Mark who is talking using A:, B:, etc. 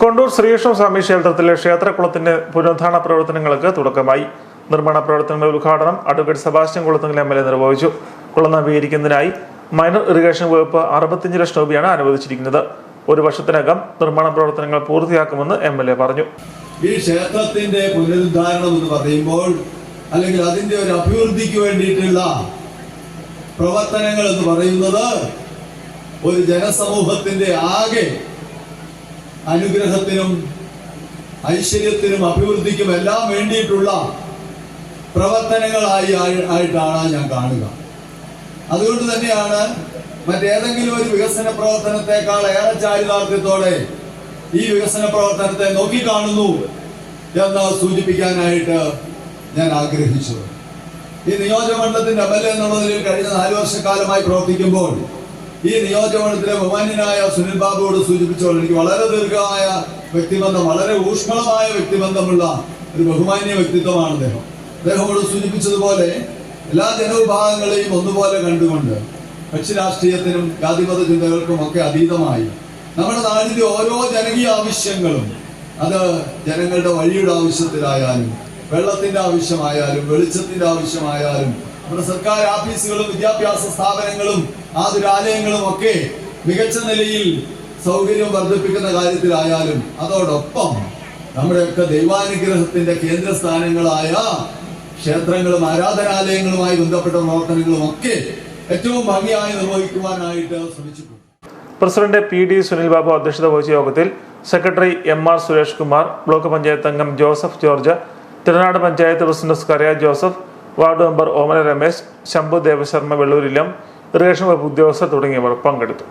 A: Contour Sreekrishna സ്വാമി ക്ഷേത്രത്തിലെ ക്ഷേത്രകുളത്തിന്റെ പുനരുദ്ധാരണ പ്രവർത്തനങ്ങൾക്ക് തുടക്കമായി. നിർമ്മാണ പ്രവർത്തനങ്ങളുടെ ഉദ്ഘാടനം advocate Sebastian Kulathunkal M L A നിർവഹിച്ചു. കുളം നവീകരിക്കുന്നതിനായി മൈനർ ഇറിഗേഷൻ വകുപ്പ് അറുപത്തിയഞ്ച് ലക്ഷം രൂപയാണ് അനുവദിച്ചിരിക്കുന്നത്. ഒരു വർഷത്തിനകം നിർമ്മാണ പ്രവർത്തനങ്ങൾ പൂർത്തിയാക്കുമെന്ന് എം എൽ എ പറഞ്ഞു.
B: ഈ ക്ഷേത്രത്തിന്റെ പുനരുദ്ധാരണം എന്ന് പറയുമ്പോൾ അല്ലെങ്കിൽ അതിന്റെ ഒരു അഭിവൃദ്ധിക്ക് വേണ്ടിയിട്ടുള്ള പ്രവർത്തനങ്ങൾ എന്ന് പറയുന്നത് ഒരു ജനസമൂഹത്തിന്റെ ആകെ അനുഗ്രഹത്തിനും ഐശ്വര്യത്തിനും അഭിവൃദ്ധിക്കും എല്ലാം വേണ്ടിയിട്ടുള്ള പ്രവർത്തനങ്ങളായി ആയിട്ടാണ് ഞാൻ കാണുക. അതുകൊണ്ട് തന്നെയാണ് മറ്റേതെങ്കിലും ഒരു വികസന പ്രവർത്തനത്തെക്കാൾ ഏറെ ചാരിതാർത്ഥ്യത്തോടെ ഈ വികസന പ്രവർത്തനത്തെ നോക്കിക്കാണുന്നു എന്ന് സൂചിപ്പിക്കാനായിട്ട് ഞാൻ ആഗ്രഹിച്ചു. ഈ നിയോജകമണ്ഡലത്തിന്റെ എം എൽ എ എന്നുള്ളതിൽ കഴിഞ്ഞ നാല് വർഷക്കാലമായി പ്രവർത്തിക്കുമ്പോൾ ഈ നിയോജകമണ്ഡലത്തിലെ ബഹുമാന്യനായ സുനിൽ ബാബുവോട് സൂചിപ്പിച്ചോളൂ എനിക്ക് വളരെ ദീർഘമായ വ്യക്തിബന്ധം വളരെ ഊഷ്മളമായ വ്യക്തിബന്ധമുള്ള ഒരു ബഹുമാന്യ വ്യക്തിത്വമാണ് അദ്ദേഹം. അദ്ദേഹമോട് സൂചിപ്പിച്ചതുപോലെ എല്ലാ ജനവിഭാഗങ്ങളെയും ഒന്നുപോലെ കണ്ടുകൊണ്ട് കക്ഷി രാഷ്ട്രീയത്തിനും ജാതിമത ചിന്തകൾക്കും ഒക്കെ അതീതമായി നമ്മുടെ നാടിന്റെ ഓരോ ജനകീയ ആവശ്യങ്ങളും അത് ജനങ്ങളുടെ വഴിയുടെ ആവശ്യത്തിലായാലും വെള്ളത്തിന്റെ ആവശ്യമായാലും വെളിച്ചത്തിന്റെ ആവശ്യമായാലും നമ്മുടെ സർക്കാർ ഓഫീസുകളും വിദ്യാഭ്യാസ സ്ഥാപനങ്ങളും ആതുരാലയങ്ങളും ഒക്കെ മികച്ച നിലയിൽ സൗകര്യം വർദ്ധിപ്പിക്കുന്ന കാര്യത്തിലായാലും അതോടൊപ്പം നമ്മുടെയൊക്കെ ദൈവാനുഗ്രഹത്തിന്റെ കേന്ദ്രസ്ഥാനങ്ങളായ ക്ഷേത്രങ്ങളും ആരാധനാലയങ്ങളുമായി ബന്ധപ്പെട്ട പ്രവർത്തനങ്ങളും ഒക്കെ ഏറ്റവും ഭംഗിയായി നിർവഹിക്കുവാനായിട്ട് ശ്രമിച്ചു
A: president P D Sunil Babu അധ്യക്ഷത വഹിച്ച യോഗത്തിൽ secretary M R Suresh Kumar block panchayat അംഗം Joseph George Thirunad panchayat president Skaria Joseph ward member Omana Ramesh Shambhu Devasharma വെള്ളൂരിലം irrigation വകുപ്പ് ഉദ്യോഗസ്ഥർ തുടങ്ങിയവർ പങ്കെടുത്തു